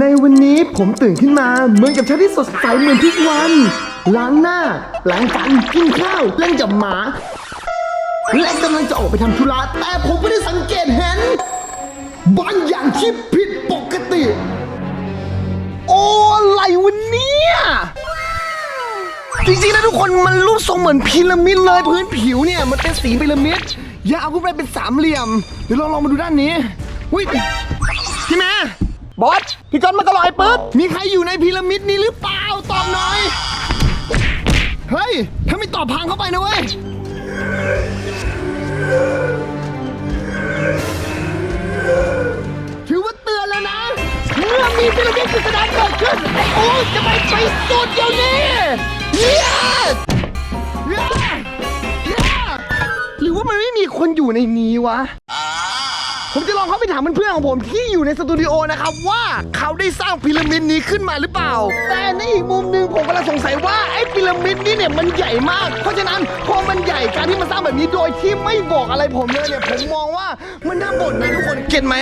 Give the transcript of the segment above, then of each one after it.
ในวันนี้ผมตื่นขึ้นมาเหมือนกับเช้าที่สดใสเหมือนทุกวัน ล้างหน้าล้างฟันกินข้าว เล่นกับหมา และกำลังจะออกไปทำธุระแต่ผมไม่ได้สังเกตเห็นบางอย่างที่ผิดปกติ โอ้อะไรวันนี้จริงๆนะทุกคนมันรูปทรงเหมือนพีระมิดเลยพื้นผิวเนี่ยมันเป็นสีพีระมิดยาวขึ้นไปเป็นสามเหลี่ยมเดี๋ยวลองลองมาดูด้านนี้อุ้ยพี่แม่ บอสพี่จอนมากระลอยปุ๊บ มีใครอยู่ในพีระมิดนี้หรือเปล่า ตอบหน่อย เฮ้ย ถ้าไม่ตอบพังเข้าไปนะเว้ย ถือว่าเตือนแล้วนะ เมื่อมีพีระมิดปริศนาเกิดขึ้นไอ้โอ้จะไปไปสุดเดี๋ยวนี้เย้เย้เย้หรือว่ามันไม่มีคนอยู่ในนี้วะ ผมจะลองเข้าไปถามเพื่อนๆของผมที่อยู่ในสตูดิโอนะครับว่าเขาได้สร้างพีระมิดนี้ขึ้นมาหรือเปล่า แต่ในอีกมุมหนึ่งผมกำลังสงสัยว่าไอ้พีระมิดนี้เนี่ยมันใหญ่มาก เพราะฉะนั้นพอมันใหญ่การที่มันสร้างแบบนี้โดยที่ไม่บอกอะไรผมเลยเนี่ยผมมองว่ามันน่าบ่นนะทุกคนเก็ตไหม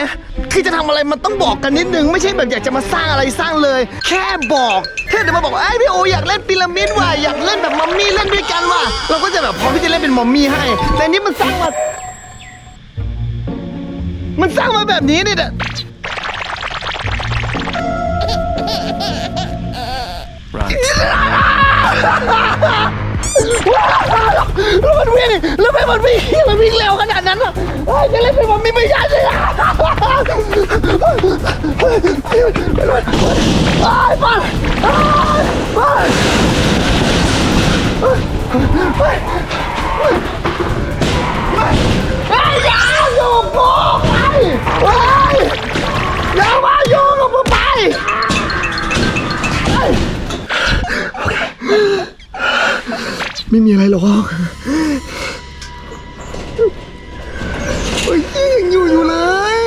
คือจะทำอะไรมันต้องบอกกันนิดนึงไม่ใช่แบบอยากจะมาสร้างอะไรสร้างเลย แค่บอกแค่เดี๋ยวมาบอกไอ้พี่โออยากเล่นพีระมิดว่ะอยากเล่นแบบมัมมี่เล่นด้วยกันว่ะเราก็จะแบบพร้อมที่จะเล่นเป็นมัมมี่ให้ แต่นี่มันสร้างมา มันสร้างมาแบบนี้นี่ยแล้วมันวิ่งแล้วไปมันวิ่งมันวิ่งเร็วขนาดนั้นอะเฮ้จะเล่นเป็นมันไม่ไม่ใช่เลยอะไอ้ป้าไอ้ไอ้ยาอยู่กูไปเไปไม่มีอะไรหรอกโอ้ยยังอยู่อยู่เลย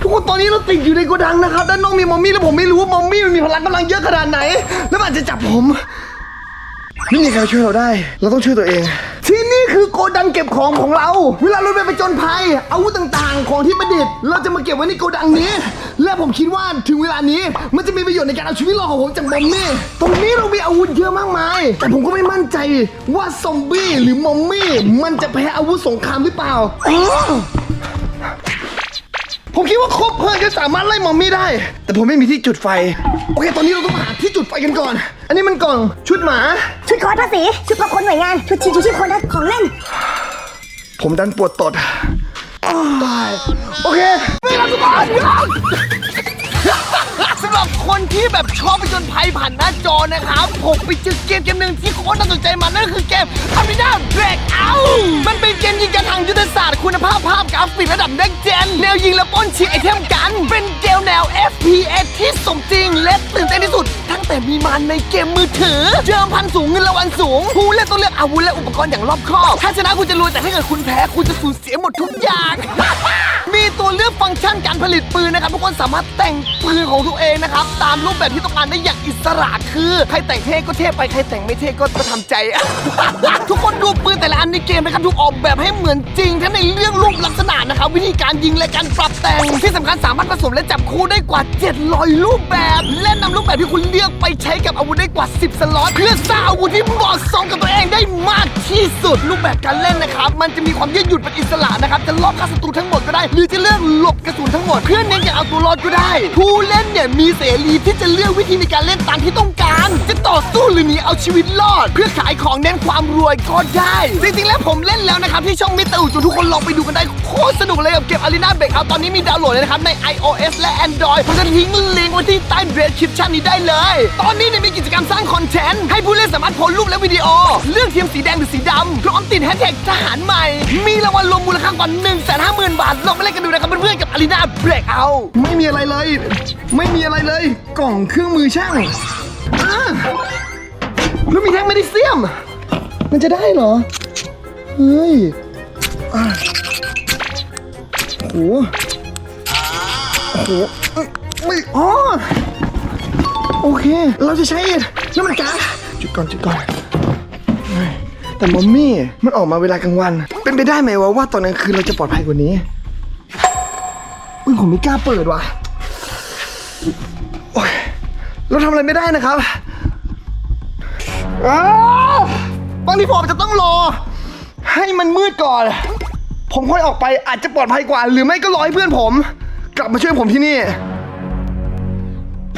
ทุกคนตอนนี้เราติดอยู่ในโกดังนะครับ ด้านนอกมีมอมมี่แล้วผมไม่รู้ว่ามอมมี่มันมีพลังกำลังเยอะขนาดไหน แล้วมันอาจจะจับผม ไม่มีใครช่วยเราได้ เราต้องช่วยตัวเอง ที่นี่คือโกดังเก็บของของเรา เวลาเราไปไปจนภัย อาวุธต่างๆ ของที่ประดิษฐ์ เราจะมาเก็บไว้ในโกดังนี้ และผมคิดว่าถึงเวลานี้ มันจะมีประโยชน์ในการเอาชีวิตรอดของผมจากมอมมี่ตรงนี้เรามีอาวุธเยอะมากมาย แต่ผมก็ไม่มั่นใจว่าซอมบี้หรือมอมมี่มันจะแพ้อาวุธสงครามหรือเปล่าอ๋อ ผมคิดว่าครบเพลิงจะสามารถไล่มอมมี่ได้ แต่ผมไม่มีที่จุดไฟ โอเค ตอนนี้เราต้องหาที่จุดไฟกันก่อน อันนี้มันกล่องชุดหมา ชุดคอร์สภาษีชุดพระคนหน่วยงาน ชุดชีชูชีพคนและของเล่น ผมดันปวดตดตายโอเคไม่รับสมานยอม สำหรับคนที่แบบชอบไปจนภัยผ่านหน้าจอนะครับผมไปเจอเกมเกมหนึ่งที่โคตรน่าสนใจมันนั่นคือเกม a r e n a Breakout มันเป็นเกมยิงกันทางยุทธศาสตร์คุณภาพภาพกราฟิกระดับแดกเจนแนวยิงและป้นชิงไอเทมกัน เป็นเกมแนว FPS ที่สมจริงและตื่นเต้นที่สุด แต่มีมันในเกมมือถือเดิมพันสูงเงินรางวัลสูงผู้เล่นต้องเลือกอาวุธและอุปกรณ์อย่างรอบคอบ ถ้าชนะคุณจะรวยแต่ถ้าเกิดคุณแพ้คุณจะสูญเสียหมดทุกอย่าง มีตัวเลือกฟังก์ชันการผลิตปืนนะครับทุกคนสามารถแต่งปืนของตัวเองนะครับตามรูปแบบที่ต้องการได้อย่างอิสระคือใครแต่งเท่ก็เท่ไปใครแต่งไม่เท่ก็ก็ทำใจ ทุกคนดูปืนแต่ละอันในเกมนะครับถูกออกแบบให้เหมือนจริงทั้งในเรื่องรูปลักษณะนะครับวิธีการยิงและการปรับแต่งที่สำคัญสามารถผสมและจับคู่ได้กว่า 700 รูปแบบ และนำรูปแบบที่คุณเลือกไปใช้กับอาวุธได้กว่า 10 สล็อตเพื่อสร้างอาวุธที่เหมาะสมกับตัวเองได้มากที่สุดรูปแบบการเล่นนะครับ มันจะมีความยืดหยุ่นเป็นอิสระนะครับจะลอบฆ่าศัตรูทั้งหมดก็ได้ หรือจะเลือกหลบกระสุนทั้งหมดเพื่อเน้นการเอาตัวรอดก็ได้ ผู้เล่นเนี่ยมีเสรีที่จะเลือกวิธีในการเล่นตามที่ต้องการ จะต่อสู้หรือหนีเอาชีวิตรอด เพื่อขายของเน้นความรวยก็ได้จริงๆแล้วผมเล่นแล้วนะครับที่ช่องมิเตอร์อุจนทุกคนลองไปดูกันได้โคตรสนุกเลยกับเกม Arena Breakout ตอนนี้มีดาวน์โหลดเลยนะครับใน iOS และ Android ผมจะทิ้งลิงก์ไว้ที่ใต้ description นี้ได้เลยตอนนี้เนี่ยมีกิจกรรมสร้างคอนเทนต์ ให้ผู้เล่นสามารถโพสต์รูปและวิดีโอ เลือกทีมสีแดงหรือสีดำพร้อมติดแฮชแท็กทหารใหม่ มีรางวัลรวมมูลค่ากว่า1 5 0 0 0 0 บาทลองไปเล่นกันดูนะครับเพื่อนๆกับ Arena Breakout ไม่มีอะไรเลย ไม่มีอะไรเลย กล่องเครื่องมือช่างอ่าแล้วมีแท่งแมกนีเซียม มันจะได้เหรอ เฮ้ยอ่าโอ้โหโอ้โหเอ้ยไม่อ๋อ โอเค เราจะใช้น้ำมันก๊าซจุดก่อนจุดก่อนเฮ้ยแต่มอมมี่มันออกมาเวลากลางวัน เป็นไปได้ไหมวะว่าตอนกลางคืนเราจะปลอดภัยกว่านี้ผมไม่กล้าเปิดว่ะโอ๊ยเราทำอะไรไม่ได้นะครับอ้าวบางทีผมจะต้องรอ ให้มันมืดก่อน ผมค่อยออกไปอาจจะปลอดภัยกว่า หรือไม่ก็รอให้เพื่อนผม กลับมาช่วยผมที่นี่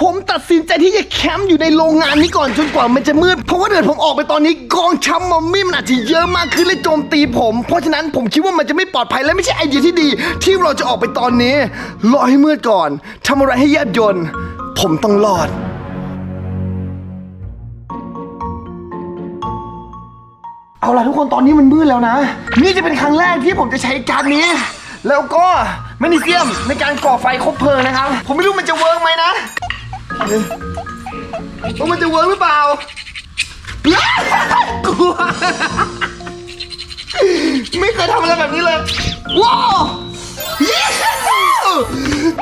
ผมตัดสินใจที่จะแคมป์อยู่ในโรงงานนี้ก่อนจนกว่ามันจะมืด เพราะว่าเดินผมออกไปตอนนี้กองช้ำมอมมี่มันอาจจะเยอะมากขึ้นและโจมตีผม เพราะฉะนั้นผมคิดว่ามันจะไม่ปลอดภัยและไม่ใช่ไอเดียที่ดี ที่เราจะออกไปตอนนี้ รอให้มืดก่อนทำอะไรให้แยบยนต์ผมต้องรอดเอาล่ะทุกคนตอนนี้มันมืดแล้วนะ นี่จะเป็นครั้งแรกที่ผมจะใช้การนี้ แล้วก็แมกนีเซียมในการก่อไฟคบเพลิงนะครับ ผมไม่รู้มันจะเวิร์กไหมนะ ว่ามันจะเวิร์กหรือเปล่า กลัว ไม่เคยทำอะไรแบบนี้เลย ว้าวเย้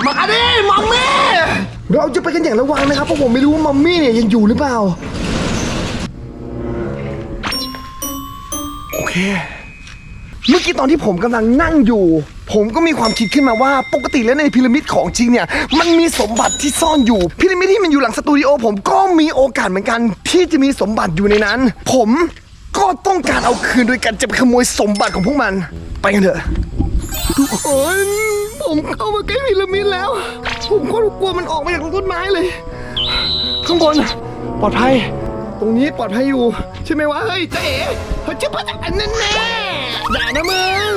มาดิมัมมี่ เราจะไปกันอย่างระวังนะครับ เพราะผมไม่รู้ว่ามัมมี่เนี่ยยังอยู่หรือเปล่า โอเค เมื่อกี้ตอนที่ผมกำลังนั่งอยู่ ผมก็มีความคิดขึ้นมาว่าปกติแล้วในพีระมิดของจริงเนี่ย มันมีสมบัติที่ซ่อนอยู่พีระมิดที่มันอยู่หลังสตูดิโอผมก็มีโอกาสเหมือนกัน ที่จะมีสมบัติอยู่ในนั้น ผมก็ต้องการเอาคืนโดยการจะไปขโมยสมบัติของพวกมัน ไปกันเถอะทุกคนผมเข้ามาใกล้พีระมิดแล้ว ผมก็กลัวมันออกมาจากต้นไม้เลย ข้างบนปลอดภัย ตรงนี้ปลอดภัยอยู่ ใช่ไหมวะเฮ้ยเจ๊เอ๋เฮ้ยจิ๊บพัดอันนั้นแน่ อย่านะมึง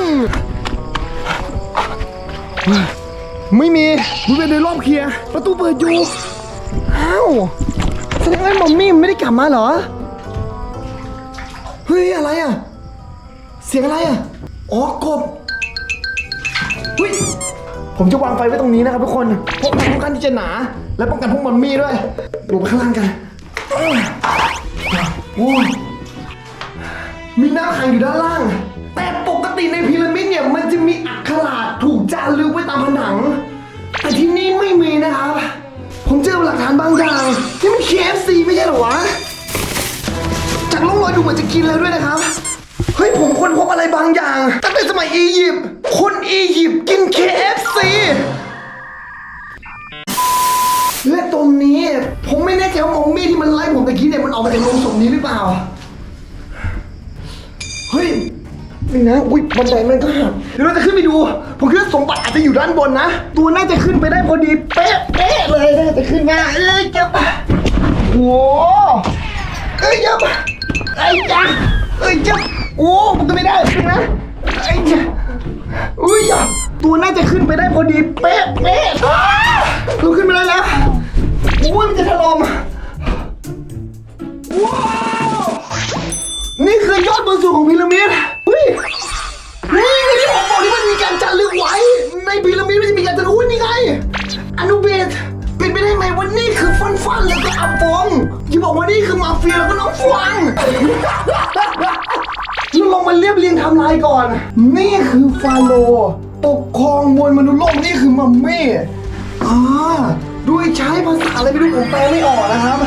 ไม่มีบริเวณโดยรอบเคลียร์ประตูเปิดอยู่อ้าวแสดงว่ามัมมี่ไม่ได้กลับมาเหรอ เฮ้ย อะไรอะ เสียงอะไรอะ อ๋อกบเฮ้ย ผมจะวางไฟไว้ตรงนี้นะครับทุกคนเพราะมันค่อนข้างที่จะหนา และป้องกันพวกมัมมี่ด้วยลงไปข้างล่างกันเอ้ยโอ้ยมีหน้าขังอยู่ด้านล่าง มันจะมีอักขระถูกจารึกไว้ตามผนัง แต่ที่นี่ไม่มีนะครับ ผมเจอหลักฐานบางอย่างที่มัน KFC ไม่ใช่เหรอวะ จากร่องรอยดูเหมือนจะกินแล้วด้วยนะครับ เฮ้ย ผมค้นพบอะไรบางอย่าง ตั้งแต่สมัยอียิปต์ คนอียิปต์กิน KFC และตรงนี้ผมไม่แน่ใจว่ามอมมี่ที่มันไล่ผมตะกี้เนี่ยมันออกมาจากโรงศพนี้หรือเปล่า เฮ้ย นี่นะ อุ้ยบันไดมันก็หักเดี๋ยวเราจะขึ้นไปดู ผมคิดว่าสมบัติอาจจะอยู่ด้านบนนะ ตัวน่าจะขึ้นไปได้พอดี เป๊ะเป๊ะเลยน่าจะขึ้นมา เอ้ยเจ็บโอ้เอ้ยเจ็บไอ้จ้าเอ้ยเจ็บโอ้ผมก็ไม่ได้จริงนะไอ้จ้าอุ้ยตัวน่าจะขึ้นไปได้พอดี เป๊ะเป๊ะเราขึ้นไปได้แล้วโอ้ยมันจะถล่มว้าวนี่คือยอดบนสุดของพีระมิด ฮ้ยนี่ไงที่ผมบอกที่มันมีการจารึกไว้ ในพีระมิดมันจะมีการจารึกอุ้ยนี่ไงอนุเบศเป็นไปได้ไหมว่านี่คือฟันฟันแล้วก็อับฟงอย่าบอกว่านี่คือมาเฟียแล้วก็น้องฟวงเราลองมาเรียบเรียงไทำลายก่อน นี่คือฟาโรห์ปกครองมวลมนุษย์โลกนี่คือมัมมี่อ่าด้วยใช้ภาษาอะไรไม่รู้ผมแปลไม่ออกนะครับ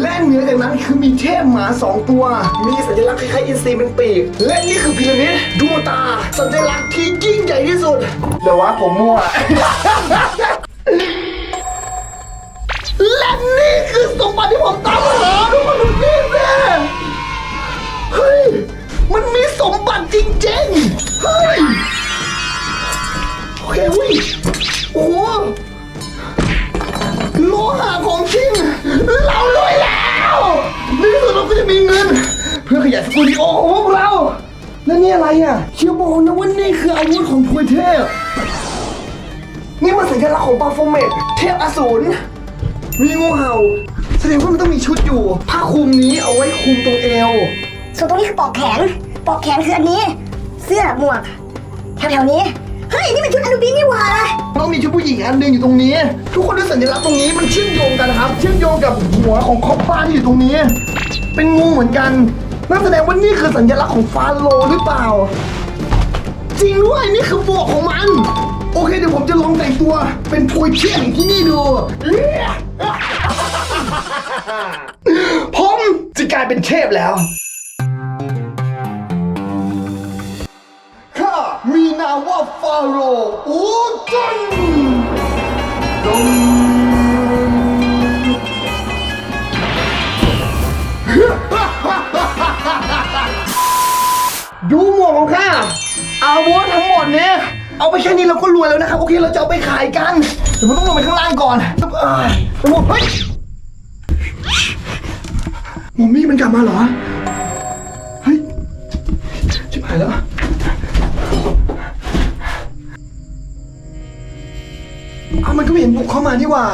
และเหนือจากนั้นคือมีเทพหมาสองตัว มีสัญลักษณ์คล้ายๆอินทรีเป็นปีก และนี่คือพีระมิดดวงตา สัญลักษณ์ที่ยิ่งใหญ่ที่สุดเดี๋ยววะผมมั่ว และนี่คือสมบัติที่ผมตามหาทุกคนดูนี่สิเฮ้ย มันมีสมบัติจริงๆ เพื่อขยายสตูดิโอของพวกเรา แล้วนี่อะไรอะเชียวบอกนะว่านี่คืออาวุธของทวยเทพ นี่มันสัญลักษณ์ของบาโฟเมตเทพอสูร มีงูเห่า แสดงว่ามันต้องมีชุดอยู่ ผ้าคลุมนี้เอาไว้คลุมตรงเอว ส่วนตรงนี้คือปลอกแขน ปลอกแขนคืออันนี้ เสื้อหมวกแถวๆนี้ เฮ้ย นี่มันชุดอนุบินนี่หว่าต้องมีชุดผู้หญิงอันหนึงอยู่ตรงนี้ ทุกคนด้วยสัญลักษณ์ตรงนี้มันเชื่อมโยงกันนะครับ เชื่อมโยงกับหัวของคอปป้าที่อยู่ตรงนี้ เป็นงูเหมือนกัน นั่นแสดงว่านี่คือสัญลักษณ์ของฟาโรห์หรือเปล่า จริงด้วยนี่คือหมวกของมัน โอเคเดี๋ยวผมจะลองแต่งตัวเป็นพยเชี่ยงที่นี่ดู ผมจะกลายเป็นเทพแล้วข้ามีนามว่าฟาโรห์อูจุนดง ดูหมวกของข้าอาวุธทั้งหมดนี้ เอาไปแค่นี้เราก็รวยแล้วนะครับ โอเคเราจะเอาไปขายกันเดี๋ยวมันต้องลงไปข้างล่างก่อนเอ้ยทั้งหมดเฮ้ยมอมมี่มันกลับมาเหรอ เฮ้ยชิบหายแล้ว เอามันก็ไม่เห็นบุกเข้ามานี่หว่า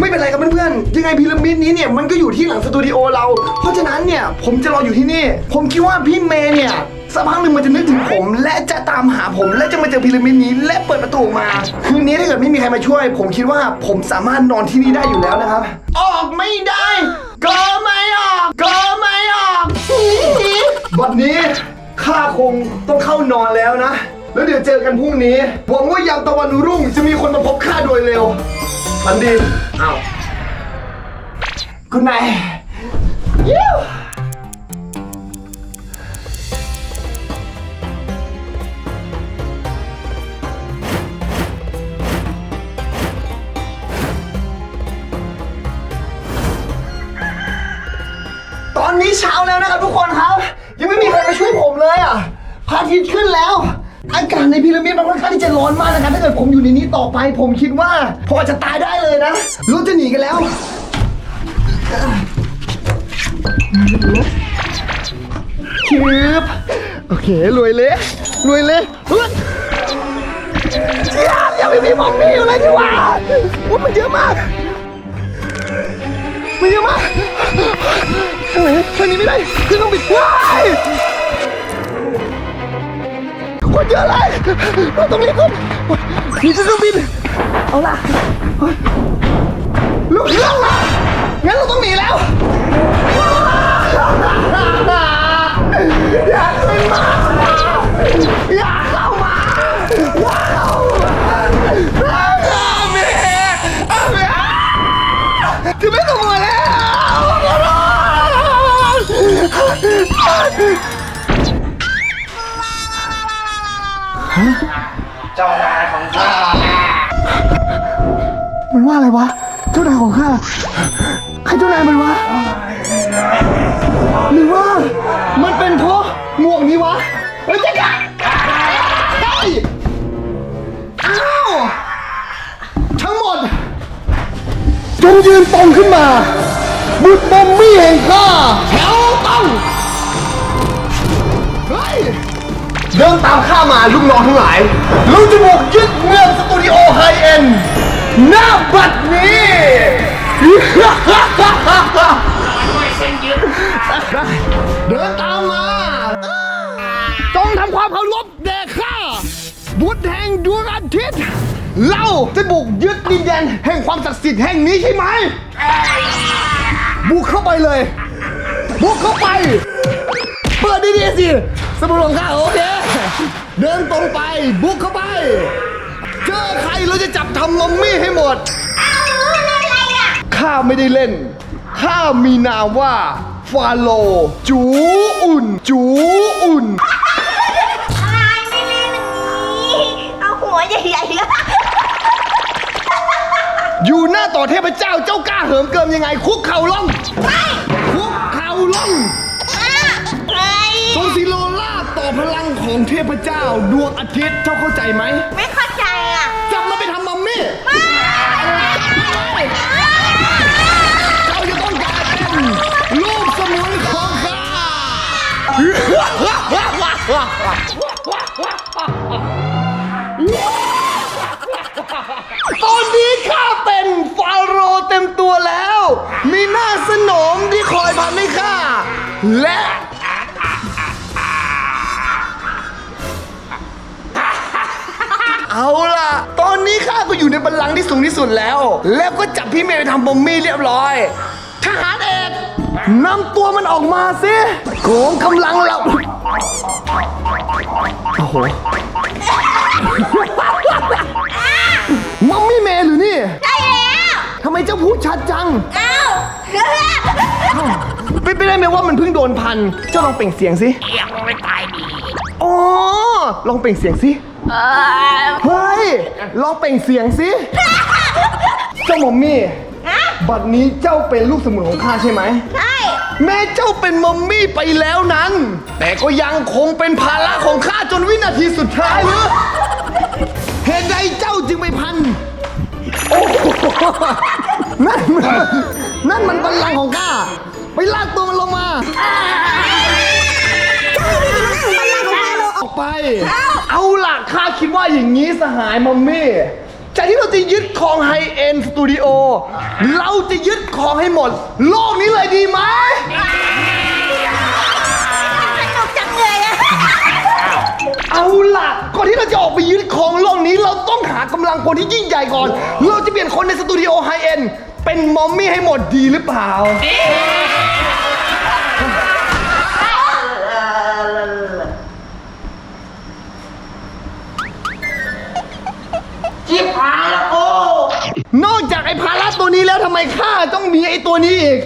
ไม่เป็นไรครับเพื่อนๆยังไงพีระมิดนี้เนี่ยมันก็อยู่ที่หลังสตูดิโอเรา เพราะฉะนั้นเนี่ยผมจะรออยู่ที่นี่ ผมคิดว่าพี่เมย์เนี่ย สักพักหนึ่งมันจะนึกถึงผม และจะตามหาผม และจะมาเจอพีระมิดนี้ และเปิดประตูออกมา คืนนี้ถ้าเกิดไม่มีใครมาช่วย ผมคิดว่าผมสามารถนอนที่นี่ได้อยู่แล้วนะครับ ออกไม่ได้ ก็ไม่ออก ก็ไม่ออกบัดนี้ข้าคงต้องเข้านอนแล้วนะ แล้วเดี๋ยวเจอกันพรุ่งนี้หวังว่ายามตะวันรุ่งจะมีคนมาพบข้าโดยเร็วฝันดีอ้าวคุณนายยิ้ว นนี้เช้าแล้วนะครับทุกคนครับ ยังไม่มีใครมาช่วยผมเลยอะพระอาทิตย์ขึ้นแล้ว อากาศในพีระมิดมันค่อนข้างที่จะร้อนมากนะครับถ้าเกิดผมอยู่ในนี้ต่อไป ผมคิดว่าผมอาจจะตายได้เลยนะเราจะหนีกันแล้วชืบโอเครวยเลยรวยเลยเฮ้ยเจี๊ยบยังไม่มีมอมมี่อยู่เลยดีกว่าว่ามันเยอะมากมันเยอะมาก โอ้โหทางนี้ไม่ได้คือต้องปิดว้ายคนเยอะเลยเราต้องรีบขึ้นนี่จะต้องบิน เอาล่ะลูกเรื่องมางั้นเราต้องหนีแล้วอย่าขึ้นมาอย่าเข้ามาอย่าเข้ามาอาเมอาเมจะไม่ขโมยแล้ว เจ้านายของข้ามันว่าอะไรวะ เจ้านายของข้าใครเจ้านายมันวะหรือว่า มันเป็นเพราะหมวกนี้วะเฮ้ยจ๊ะเฮ้ยอ้าวทั้งหมด จงยืนตรงขึ้นมา บุตรบอมมี่แห่งข้าแถว เดินตามข้ามาลูกน้องทั้งหลายเราจะบุกยึดเมืองสตูดิโอไฮเอ็นหน้าบัดนี้ เดินตามมา จงทำความเคารพแด่ข้าบุตรแห่งดวงอาทิตย์ เราจะบุกยึดดินแดนแห่งความศักดิ์สิทธิ์แห่งนี้ใช่ไหม บุกเข้าไปเลย บุกเข้าไป เปิดดีๆสิ สมุดของข้าโอเค เดินตรงไป บุกเข้าไป เจอใครเราจะจับทำมัมมี่ให้หมดข้าไม่ได้เล่น ข้ามีนามว่า ฟาโล จูอุ่น จูอุ่น อะไรไม่เล่นอย่างนี้ เอาหัวใหญ่ๆแล้วอยู่หน้าต่อเทพเจ้าเจ้ากล้าเหิมเกิมยังไง คุกเข่าลงคุก พเจ้าดวงอาทิตย์เจ้าเข้าใจไหม ไม่เข้าใจอะจับมาไปทำมัมมี่เจ้าจะต้องกลายเป็นลูกสมุนของข้าตอนนี้ข้าเป็นฟาโรห์เต็มตัวแล้ว มีหน้าสนมที่คอยพันให้ข้าและ เอาล่ะ ตอนนี้ข้าก็อยู่ในบัลลังก์ที่สูงที่สุดแล้ว แล้วก็จับพี่เมย์ไปทำบอมมี่เรียบร้อย ทหารเอกนำตัวมันออกมาสิโกงกำลังเรา โอ้โห มัมมี่เมย์หรือนี่ได้แล้วทำไมเจ้าพูดชัดจัง เอ้าเป็นไปได้ไหมว่ามันเพิ่งโดนพัน เจ้าลองเปล่งเสียงสิยังไม่ตายดีอ๋อ ลองเปล่งเสียงสิ เฮ้ย ลองเปล่งเสียงสิ เจ้าหมอมมี่ บัดนี้เจ้าเป็นลูกสมุนของข้าใช่ไหม ใช่ แม้เจ้าเป็นมัมมี่ไปแล้วนั้น แต่ก็ยังคงเป็นภาระของข้าจนวินาทีสุดท้ายหรือเหตุใดเจ้าจึงไปพัน โอ้โหนั่นมันนั่นมันบัลลังก์ของข้า ไปลากตัวมันลงมา ไป เอาล่ะข้าคิดว่าอย่างนี้สหายมัมมี่จากที่เราจะยึดครองไฮเอ็นสตูดิโอเราจะยึดครองให้หมด โลกนี้เลยดีไหมสนุกจังเลยอะเอาล่ะก่อนที่เราจะออกไปยึดครองโลกนี้ เราต้องหากำลังพลที่ยิ่งใหญ่ก่อน เราจะเปลี่ยนคนในสตูดิโอไฮเอ็นเป็นมอมมี่ให้หมดดีหรือเปล่า ชิบหายแล้วโอ้นอกจากไอ้ภาระตัวนี้แล้วทำไมข้าต้องมีไอ้ตัวนี้อีก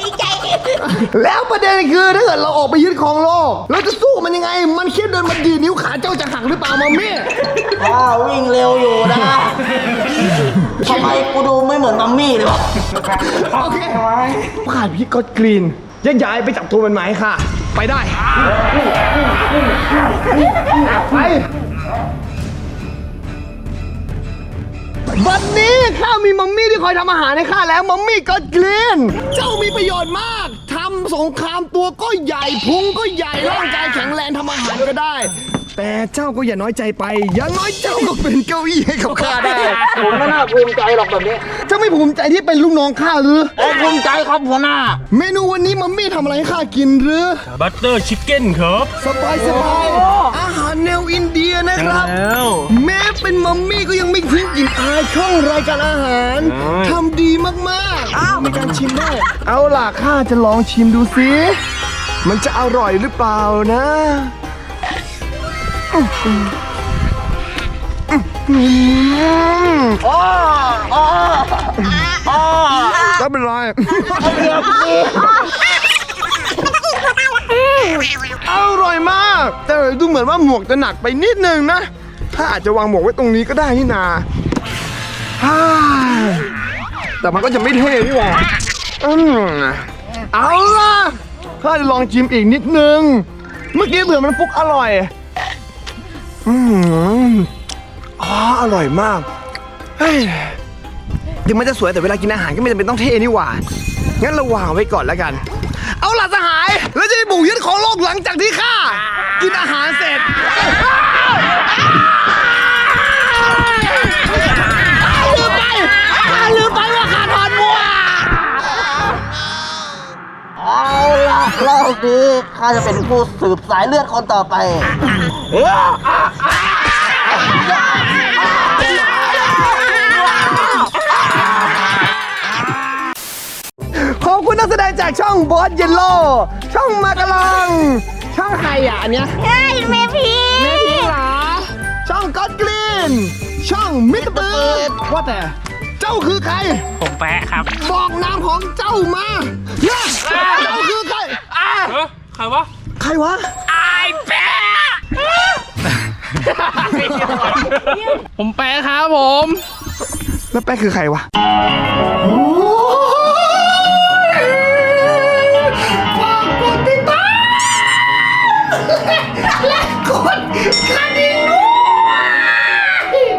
ดีใจแล้วประเด็นคือถ้าเกิดเราออกไปยึดครองโลก เราจะสู้มันยังไง มันแค่เดินมาดีดนิ้วขาเจ้าจะหักหรือเปล่ามามี่ข้าวิ่งเร็วอยู่นะทำไมกูดูไม่เหมือนมัมมี่เลยวะโอเคขาดพี่ก็อดกรีนแยกย้ายไปจับตัวมันไหมาให้ค่ะ ไปได้ ไป วันนี้ข้ามีมัมมี่ที่คอยทำอาหารให้ข้าแล้วมัมมี่ก็อดกรีนเจ้ามีประโยชน์มากทำสงครามตัวก็ใหญ่พุงก็ใหญ่ร่างกายแข็งแรงทำอาหารก็ได้ แต่เจ้าก็อย่าน้อยใจไป อย่างน้อยเจ้าก็เป็นเก้าอี้ให้กับข้าได้ ผมไม่น่าภูมิใจหรอกแบบนี้ เจ้าไม่ภูมิใจที่เป็นลูกน้องข้าหรือ ผมภูมิใจครับหัวหน้า เมนูวันนี้มัมมี่ทำอะไรให้ข้ากินหรือ บัตเตอร์ชิคเก้นครับ สบายสบายอาหารแนวอินเดียนะครับ แล้วแม้ เป็นมัมมี่ก็ยังไม่ทิ้งกลิ่นอายช่องรายการอาหารทำดีมากๆมีการชิมได้เอาล่ะข้าจะลองชิมดูสิมันจะอร่อยหรือเปล่านะก็เป็นไร อร่อยมาก แต่ดูเหมือนว่าหมวกจะหนักไปนิดนึงนะ ถ้าอาจจะวางหมวกไว้ตรงนี้ก็ได้นี่นาฮ่าแต่มันก็จะไม่เท่นี่หว่าอืมเอาล่ะข้าจะลองชิมอีกนิดนึง เมื่อกี้เผื่อมันฟุกอร่อย อืมอ๋ออร่อยมาก เฮ้ยถึงมันจะสวยแต่เวลากินอาหารก็ไม่จำเป็นต้องเท่นี่หว่า งั้นเราวางไว้ก่อนแล้วกัน เอาล่ะสหาย แล้วจะไปบุกยึดของโลกหลังจากที่ข้ากินอาหารเสร็จ เอาล่ะรอบนี้ข้าจะเป็นผู้สืบสายเลือดคนต่อไปขอบคุณนักแสดงจากช่องบอสเยลโล ช่องมากะลอง ช่องใครอะอันเนี้ยเฮ้ยเมพีเมพีเหรอ ช่องก็อดกรีน ช่องมิสเตอร์เบิร์ดว่าแต่เจ้าคือใคร ผมแปะครับ บอกนามของเจ้ามาเนี่ยเจ้าคือใคร เออใครวะใครวะ ไอแปะผมแปะครับผม แล้วแป๊กคือใครวะผ